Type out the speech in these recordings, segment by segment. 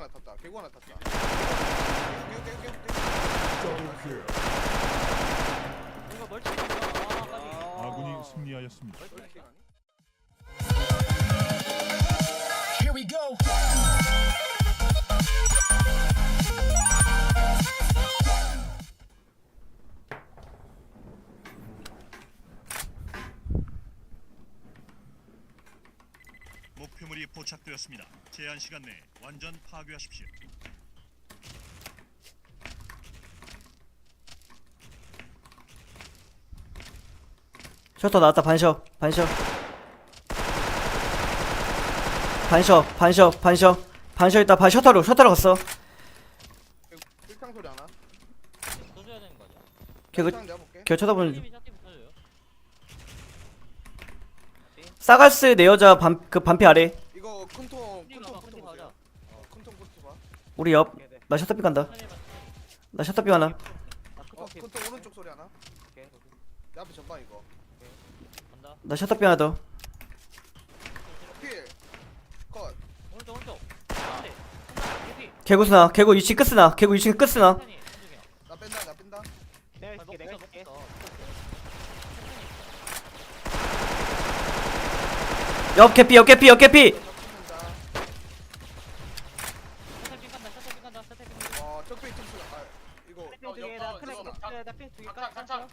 하나 탔다. 개구 하나 탔다. 개구 개구 개구 개구. 이거 멀쩡히 아 아군이 승리하였습니다. 가니? Here we go. 포착되었습니다. 제한 시간 내에 완전 파괴하십시오. 셔터 나왔다 반셔 반셔 반셔 반셔 반셔 반셔 있다 반 셔터로 셔터로 갔어 일탕 소리 하나. 써줘야 되는 거 아니야? 걔그 일탕 내가 볼게. 걔 쳐다보는 중 팀이 샷팀 사가스 내 여자 반 그 반피 아래 큰통 팀 큰통 큰통 보세요. 어, 큰통 큰통 봐. 우리 옆나 셔터비 간다. 천천히 해봐 나 셔터비 하나. 어, 큰통 오른쪽 소리 하나. 오케이 내 앞에 전방 이거. 간다. 나 셔터비 하나 더. 필. 컷. 오른쪽 오른쪽. 안돼 개피 개구스나? 개구 2층 끝스나? 개구 2층 끝스나? 천천히 천천히야 나 뺀다 나 뺀다. 내가 아, 있을게 내가 먹자, 있을게. 먹자. 옆 개피 옆 개피 옆 개피 얘들아 가자.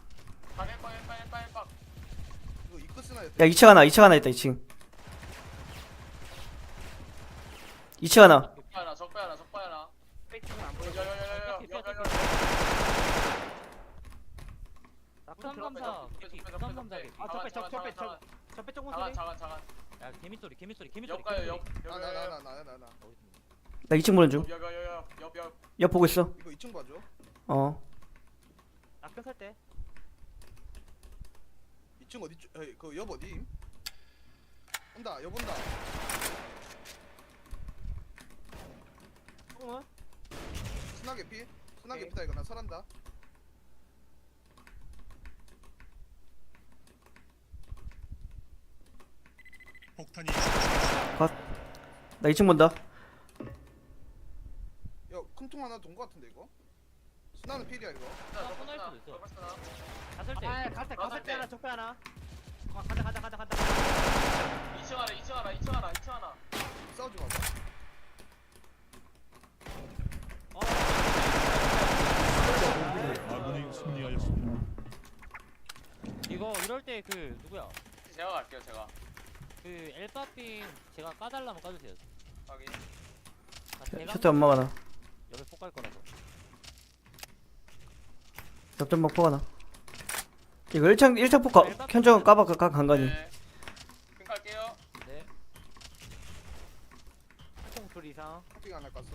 이거 입구 나야 2층 하나 2층 하나 있다 2층. 2층 하나. 나나 적배 하나. 백쪽은 여 2층 보는 중. 옆 보고 있어. 이거 2층 봐줘. 어. 낙변 살때 2층 어디 쪽? 에이, 그옆 어디? 온다. 옆 온다. 똥은 순하게 피. 순하게 오케이. 피다 이거 나 설한다. 폭탄이. 나 2층 본다 야, 큰통 하나 돈거 같은데 이거? 순하는 필이야 이거. 아, 손할 수도 있어. 갔을 때. 아 갈때 갈때 때. 하나 적배 하나. 아 간다 간다 간다 간다 2층 하나 2층 하나 2층 하나 2층 하나. 싸우지. 아군이 승리하였습니다. 이거 이럴 때 그 누구야? 제가 갈게요 제가. 그 엘바빔 제가 까달라면 까주세요. 확인. 아, 제가 셔터 연막 하나 옆에 폭갈 거라서 옆전막 포 하나? 이거 1창 1창 포 가, 현정 까봐 까, 까 간간히. 네. 핑 갈게요. 네. 총 소리 이상. 삐안 깎았어.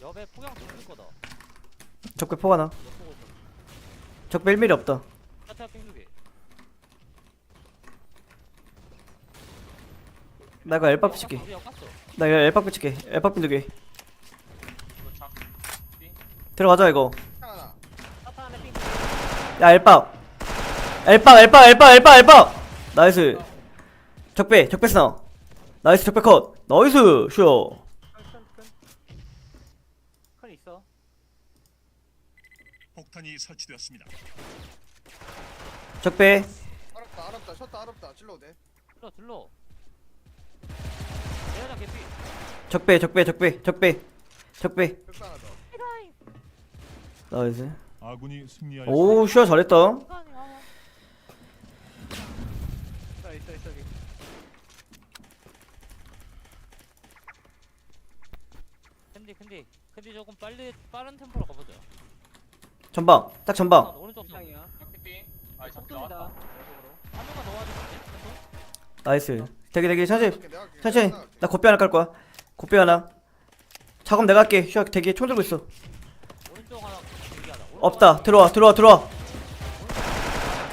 옆에 폭양 돌릴 거다. 적배 포 하나? 옆 보고 있어 적배 1mm 없다. 차타 핑두개. 나 이거 엘밥 붙일게. 나 이거 엘밥 붙일게. 엘밥 빈두개 들어가자 이거. 하나. 야 엘밥 엘밥 엘밥 엘밥 엘밥 엘밥 나이스. 적배 적배 스나 나이스 적배 컷. 나이스 슈어. 큰 있어 폭탄이 설치되었습니다. 적배. 알았다 알았다. 셨다 알았다. 찔러도 돼. 들러 들러. 내가 개피. 적배 적배 적배 적배. 적배. 벽도 하나 더. 나이스. 아군이 승리하였습니다. 오 슈어 잘했다. 있어 있어 있어 여기. 근데 근데 근데 조금 빨리 빠른 템포로 가보자 전방 딱 전방. 아, 오른쪽 한 이상이야. 핑 아이 잠깐 속도이다. 나왔다 명만 더 와주면 돼? 나이스. 되게 되게 천천히. 천천히. 나 고삐 하나 깔 거야. 고삐 하나. 작업 내가 할게. 되게 총 들고 있어 오른쪽 하나 여기 하나 오른쪽 없다. 들어와 들어와 들어와.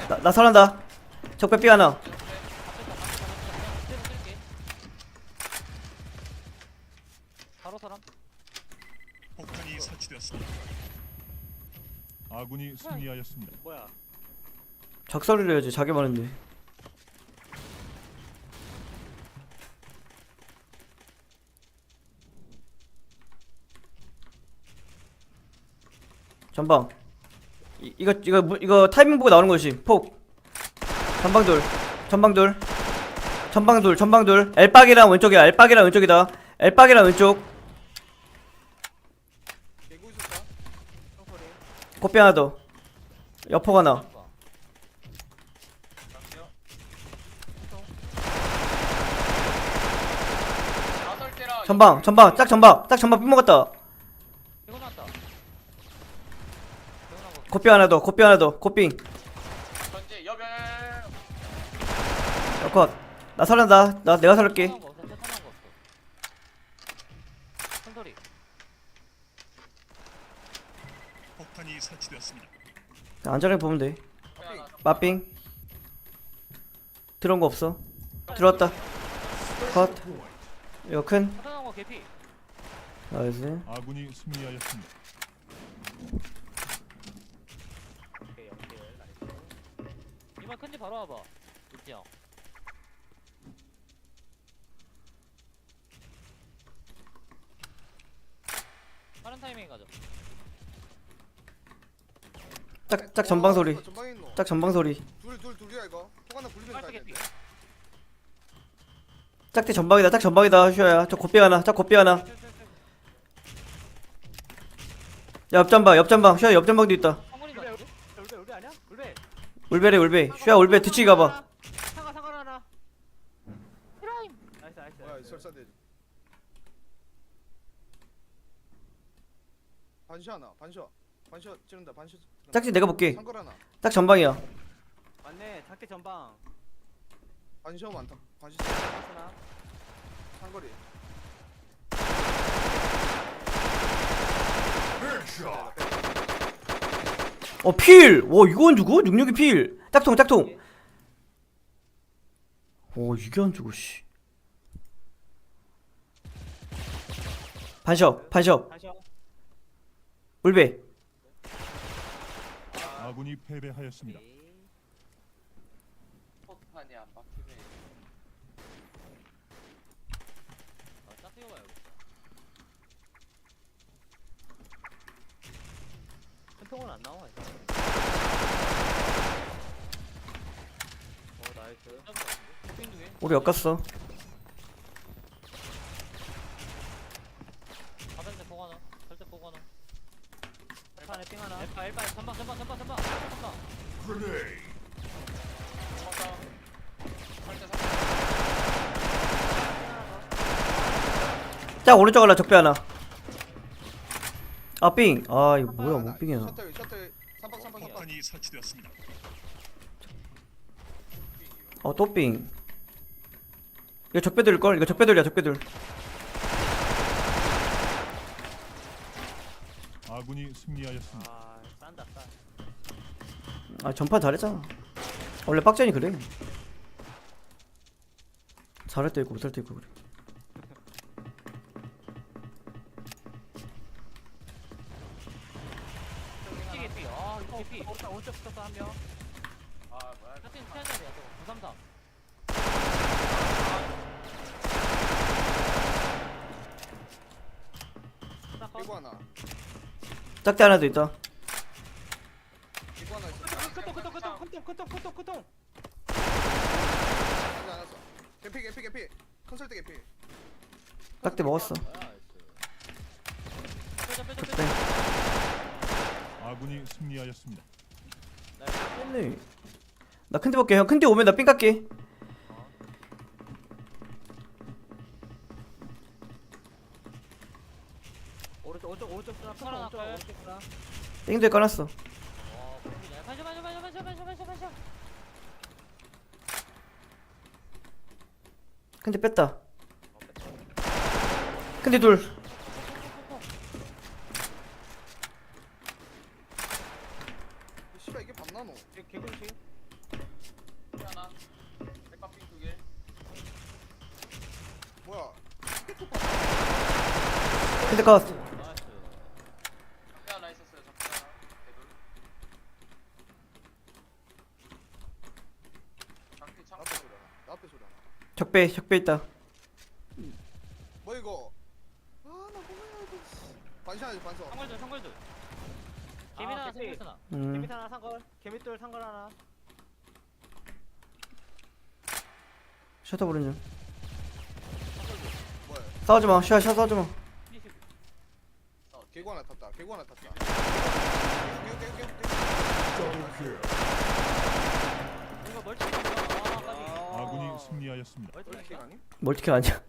나, 나 설한다. 적배 삐 하나. 바로 사람? 폭탄이 설치되었습니다. 아군이 승리하였습니다. 뭐야? 작설을 해야지. 자기 말인데 전방. 이, 이거 이거 무- 이거 타이밍 보고 나오는 거지. 폭. 전방 둘 전방 둘 전방 둘 전방 둘 엘박이랑 왼쪽이야. 엘박이랑 왼쪽이다. 엘박이랑 왼쪽. 개구. 코피 하나 더. 여포가 나. 전방 전방. 짝 전방. 짝 전방. 삐 먹었다 이거 났다. 이거 나고. 코피 하나 더 코피 하나 더 코핑 전제 여별. 컷 나 살란다 나 내가 살릴게 거 없어. 터난 거 없어. 큰 소리. 폭탄이 설치되었습니다. 안전하게 보면 돼. 마핑 들어온 거 없어 들어왔다 컷 이거 큰 터난 거 개피. 나이스 아군이 승리하였습니다. 오케이 오케이 나이스. 큰지 바로 와봐. 형. 빠른 타이밍 가자. 짝, 짝 전방 소리 전방에 있노. 짝 전방 소리 둘, 둘, 둘이야 이거. 폭 하나 빨리 가야 개피. 돼. 짝대 전방이다 짝 전방이다 슈아야 저 곱비 하나 짝 곱비 하나 야 옆전방 옆전방 슈아 옆전방도 있다 상거리 울베 맞지? 울베 울베 아니야? 울베. 울베래 울베 슈아 울베 뒤치기 가봐 상가 하나. 프라임. 나이스 나이스. 뭐야 이 나이스. 설사대. 반시 하나. 반시. 반시 찌른다. 반시. 짝지 내가 볼게 상걸 하나. 딱 전방이야 맞네. 작게 전방. 반시 많다. 반시. 하나. 상거리. 어 필 와 이거 안 주고? 66이 필 짝통 짝통 오 이게 안 주고 씨 반셔 반셔. 울베 아군이 패배하였습니다. 폭탄이 안 박히네. 아, 짝 뛰어봐요. 큰 통은 안 나와. 이거. 오 나이스. 빙두 개. 우리 엮었어 바닥에 보고 하나. 절대 보고 하나. 판에 삥 하나. 엘파 엘파 전방 전방 전방 전방 전방. 고맙다. 설대 설. 짝 오른쪽 하나 적배 하나 아 삥 아 이거 뭐야 못 삥이야. 셔터 셔터 삼박 삼박 삼박. 폭탄이 설치되었습니다. 어또 삥. 이거 적배들걸? 이거 적배들이야 적배들. 아군이 승리하였습니다. 아 싼다. 아 전판 잘했잖아. 원래 빡전이 그래. 잘할 때 있고 못할 때 있고 그래 피 개피. 아 이거 개피. 오른쪽 오른쪽 붙었어 한 명. 아 뭐야? 같은 피한자리야 저거. 933. 딱 컷. 개구 하나. 짝대 하나 더 있다 개구 하나 있어. 큰통 큰통 큰통 큰통 큰통 큰통 큰통. 아직 안 왔어. 개피 개피 개피. 컨설트 개피. 짝대 먹었어 빼자 빼자 빼자. 아군이 승리하였습니다. 나 큰데 볼게 형 큰데 오면 나삥 깎게 오른쪽 오른쪽 오른쪽 쓰나 큰통 하나 오른쪽 할까요? 오른쪽 쓰나. 땡도에 반셔 반셔. 큰데 뺐다 큰데 둘 씨발 이게 밤나노. 개- 개구리치. 하나. 백박빙 두 개. 뭐야? 큰데 컷 나이스. 적대 하나 있었어요. 적대 하나. 개돌. 장피 창. 앞에 소리 하나. 나 앞에 소리 하나. 적배 적배 있다 뭐 이거? 아나 뭐야 이거. 하나 반서. 상골들 상골들. 개미나 아, 개미. 생겼으나 음 개미 하나 상걸 개미돌 상걸 하나 셔터 부른 중 뭐야 싸우지 마 셔, 셔 싸우지 마 개구 하나 탔다. 개구 하나 탔다. 개구 개구 개구 개구 이거 멀티 아 까비. 아군이 승리하였습니다. 멀티 멀티 아니? 멀티킬 아니야